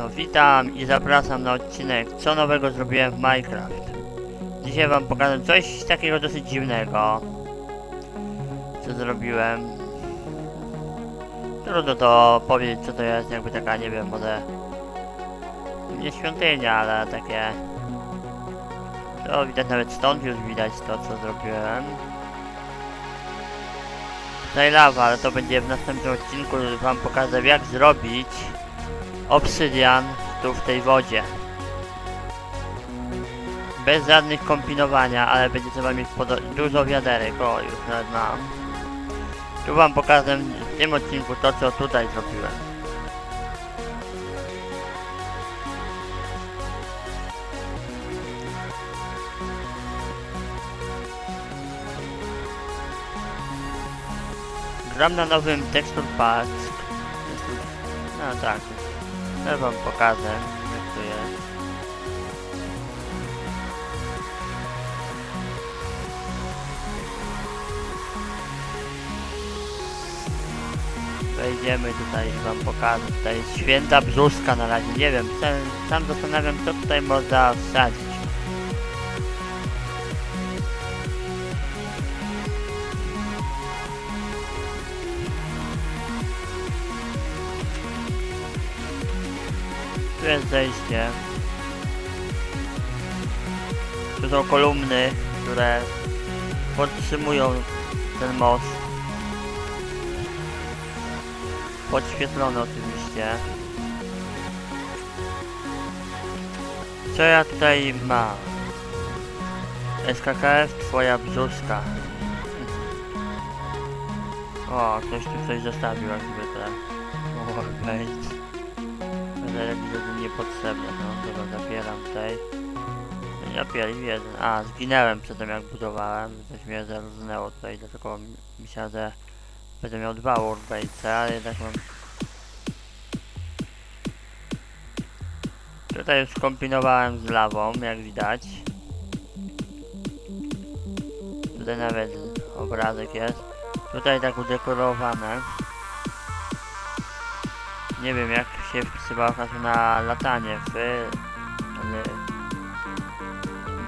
No witam i zapraszam na odcinek Co nowego zrobiłem w Minecraft. Dzisiaj wam pokażę coś takiego dosyć dziwnego Co zrobiłem. Trudno to powiedzieć co to jest, jakby taka nie wiem, może Nie świątynia, ale takie To widać nawet stąd już widać to co zrobiłem. Tutaj lawa, ale to będzie w następnym odcinku wam pokażę jak zrobić obsydian tu w tej wodzie. Bez żadnych kombinowania, ale będzie trzeba mieć dużo wiaderek. O, już mam. Tu wam pokażę w tym odcinku to, co tutaj zrobiłem. Gram na nowym Texture Pack. No tak. Ja wam pokażę, jak to jest. Wejdziemy tutaj i wam pokażę. Tutaj jest święta brzuska na razie. Nie wiem, sam, sam zastanawiam co tutaj można wsadzić. Tu jest. Tu są kolumny, które podtrzymują ten most. Podświetlone oczywiście. Co ja tutaj mam? SKKF twoja brzuska. O, ktoś tu coś zostawił jak zwykle. O, widzę, że niepotrzebne, no dobra, zabieram tutaj. Ja pierdolę jeden. A, zginęłem przy tym jak budowałem, coś mnie zarżnęło tutaj, dlatego myślałem, że będę miał dwa workbase'e, ale jednak mam... Tutaj już kombinowałem z lawą, jak widać. Tutaj nawet obrazek jest. Tutaj tak udekorowane. Nie wiem jak się wpisywało hasło na latanie w... Ale...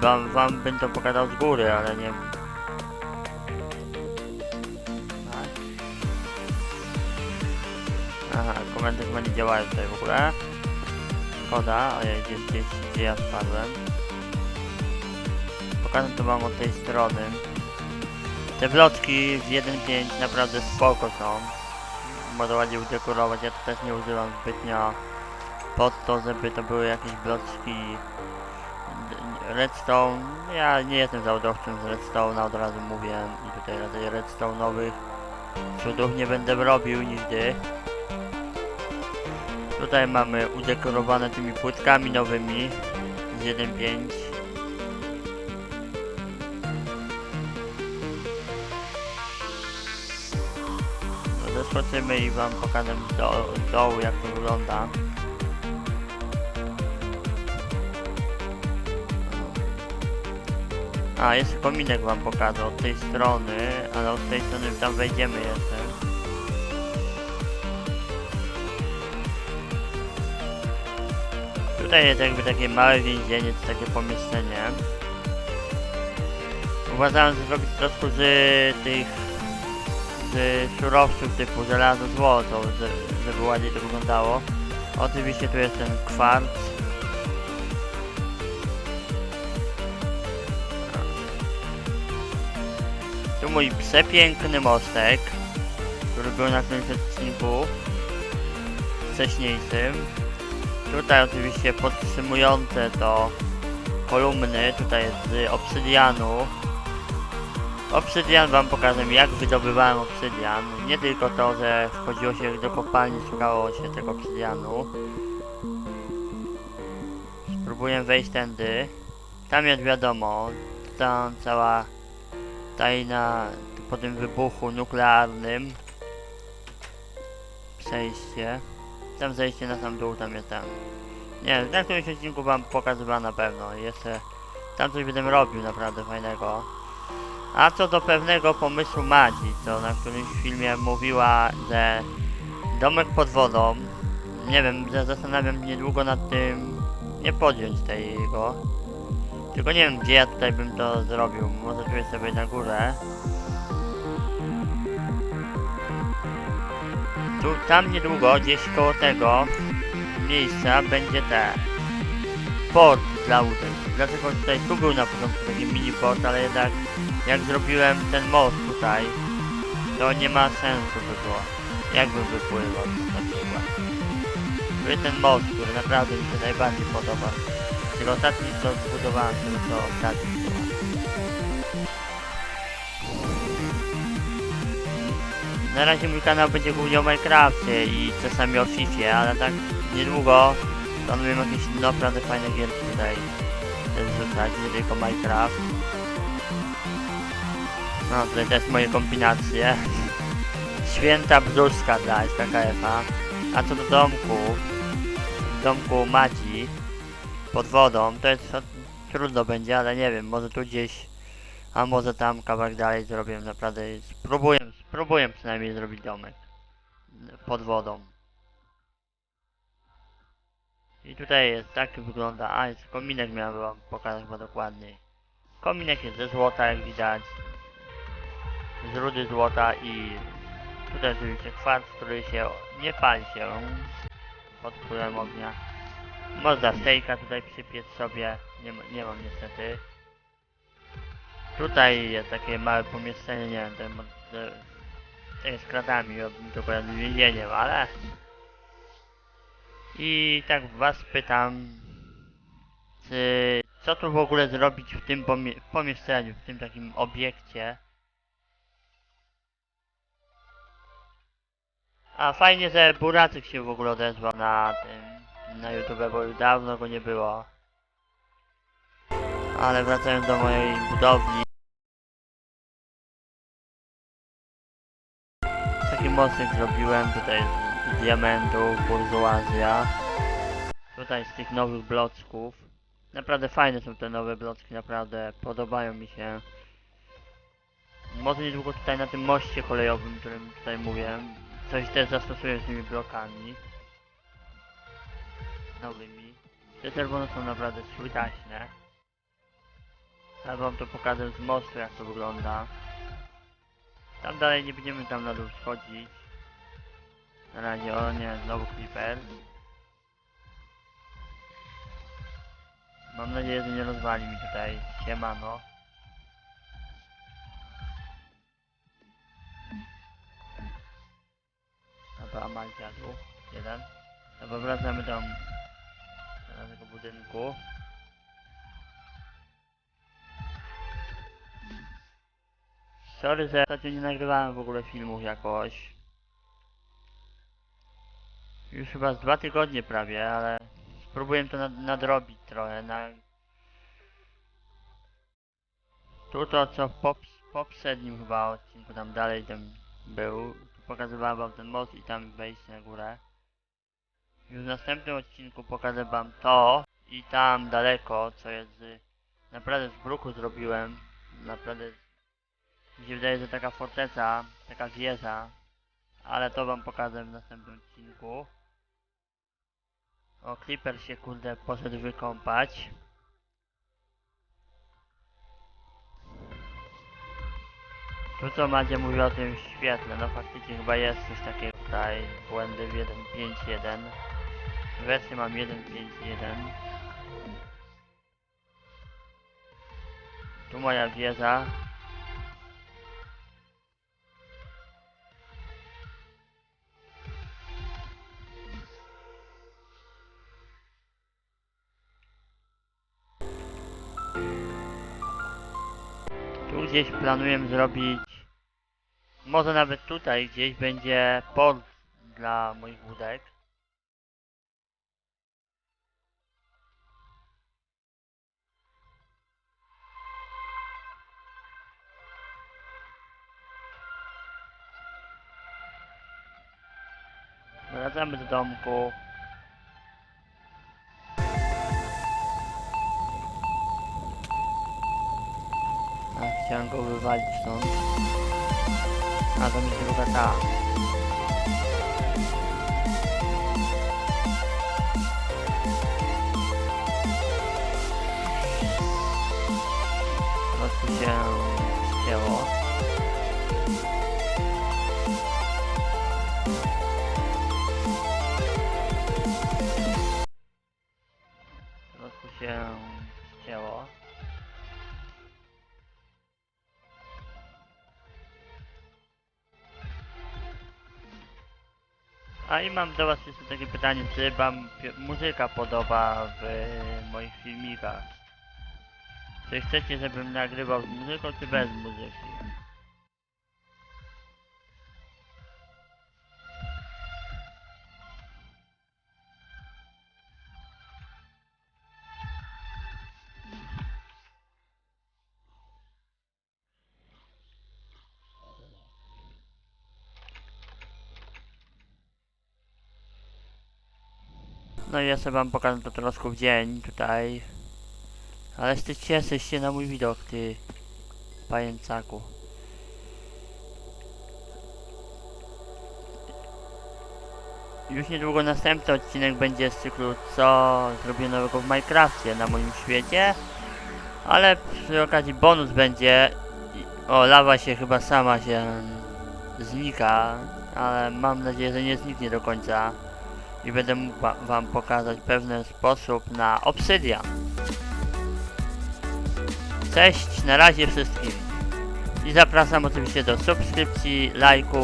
Wam, wam bym to pokazał z góry, ale nie. Tak. Aha, komendy chyba nie działają tutaj w ogóle. Szkoda, ojej, gdzieś, gdzieś, gdzie ja wpadłem. Pokażę to wam od tej strony. Te bloczki w 1.5 naprawdę spoko są można ładnie udekorować. Ja też nie używam zbytnio pod to, żeby to były jakieś bloczki redstone. Ja nie jestem zawodowcem z redstone'a, od razu mówię i tutaj raczej redstone'owych cudów nie będę robił nigdy. Tutaj mamy udekorowane tymi płytkami nowymi z 1.5. Zeskoczymy i wam pokażę do, dołu jak to wygląda. A, jeszcze kominek wam pokażę od tej strony, ale od tej strony tam wejdziemy jeszcze. Tutaj jest jakby takie małe więzienie, czy takie pomieszczenie. Uważałem, że zrobić troszkę z tych z surowców typu żelazo, złoto, że- żeby ładniej to wyglądało. Oczywiście tu jest ten kwarc. Tu mój przepiękny mostek, który był na tym odcinku wcześniejszym. Tutaj oczywiście podtrzymujące to kolumny, tutaj z obsydianu. Obsydian wam pokażę jak wydobywałem obsydian. Nie tylko to, że wchodziło się do kopalni, szukało się tego obsydianu. Spróbuję wejść tędy. Tam jest wiadomo, tam cała tajna po tym wybuchu nuklearnym. Przejście. Tam zejście na sam dół, tam jest tam. Nie, na którymś odcinku wam pokazywałem na pewno. Jeszcze tam coś będę robił naprawdę fajnego. A co do pewnego pomysłu Madzi, co na którymś filmie mówiła, że domek pod wodą, nie wiem, za- zastanawiam się niedługo nad tym, nie podjąć tego. Tylko nie wiem, gdzie ja tutaj bym to zrobił. Może jest sobie na górę. Tu, tam niedługo, gdzieś koło tego miejsca będzie te port dla łódek. Dlatego tutaj tu był na początku taki mini port, ale jednak jak zrobiłem ten most tutaj, to nie ma sensu by było. Jakbym wypływał na przykład. Tu jest ten most, który naprawdę mi się najbardziej podoba. Tylko ostatni co zbudowałem, to to ostatni. Na razie mój kanał będzie głównie o Minecrafcie i czasami o FIFA, ale tak niedługo planuję jakieś naprawdę fajne gierki tutaj wrzucać, nie tylko Minecraft. No tutaj też moje kombinacje. Święta brzuska dla SKKF-a. A co do domku, domku Madzi pod wodą, to jest trudno będzie, ale nie wiem, może tu gdzieś, a może tam kawałek dalej zrobię, naprawdę spróbuję, spróbuję przynajmniej zrobić domek pod wodą. I tutaj jest, tak wygląda, a jest kominek miałem wam pokazać chyba dokładniej. Kominek jest ze złota jak widać, z rudy złota i tutaj oczywiście kwarc, który się nie pali się pod wpływem ognia. Można stejka tutaj przypiec sobie, nie, nie mam niestety. Tutaj jest takie małe pomieszczenie, nie wiem, ten, te, te z kratami, to z więzieniem, ale... I tak was pytam, czy co tu w ogóle zrobić w tym pomie pomieszczeniu, w tym takim obiekcie? A fajnie, że Buracyk się w ogóle odezwał na tym, na YouTube, bo już dawno go nie było. Ale wracając do mojej budowli. Taki mostek zrobiłem tutaj z, diamentów, burżuazja. Tutaj z tych nowych blocków. Naprawdę fajne są te nowe blocki, naprawdę podobają mi się. Może niedługo tutaj na tym moście kolejowym, którym tutaj mówię, coś też zastosuję z tymi blokami. Nowymi. Te czerwone są naprawdę switaśne. Ja wam to pokażę z mostu jak to wygląda. Tam dalej nie będziemy tam na dół schodzić. Na razie, o nie, znowu creeper. Mam nadzieję, że nie rozwali mi tutaj. Siemano. Dobra, Maldziadu. Jeden. Dobra, wracamy do tego budynku. Sorry, że ostatnio nie nagrywałem w ogóle filmów jakoś. Już chyba z dwa tygodnie prawie, ale spróbuję to nad nadrobić trochę. Na... Tu to co w pop poprzednim chyba odcinku tam dalej tam był. Pokazywałem wam ten most i tam wejście na górę. Już w następnym odcinku pokażę wam to i tam daleko, co jest z... Naprawdę z bruku zrobiłem. Naprawdę mi się wydaje, że taka forteca, taka wieża, ale to wam pokażę w następnym odcinku. O, Clipper się kurde poszedł wykąpać. Tu co Macie mówi o tym świetle, no faktycznie chyba jest coś takiego tutaj, błędy w 1.5.1. Wersję mam 1.5.1. Tu moja wieża. Tu gdzieś planuję zrobić, może nawet tutaj gdzieś będzie port dla moich łódek. Wracamy do domku. A, chciałem go wywalić stąd. A, to mi druga ta. A i mam do was jeszcze takie pytanie, czy wam muzyka podoba w moich filmikach? Czy chcecie, żebym nagrywał z muzyką, czy bez muzyki? No i ja sobie wam pokażę to troszkę w dzień tutaj. Ale ty cieszysz się na mój widok, ty pajęcaku. Już niedługo następny odcinek będzie z cyklu co zrobię nowego w Minecrafcie na moim świecie. Ale przy okazji bonus będzie... O, lawa się chyba sama się znika, ale mam nadzieję, że nie zniknie do końca i będę mógł wa- wam pokazać pewien sposób na obsydian. Cześć, na razie wszystkim. I zapraszam oczywiście do subskrypcji, lajków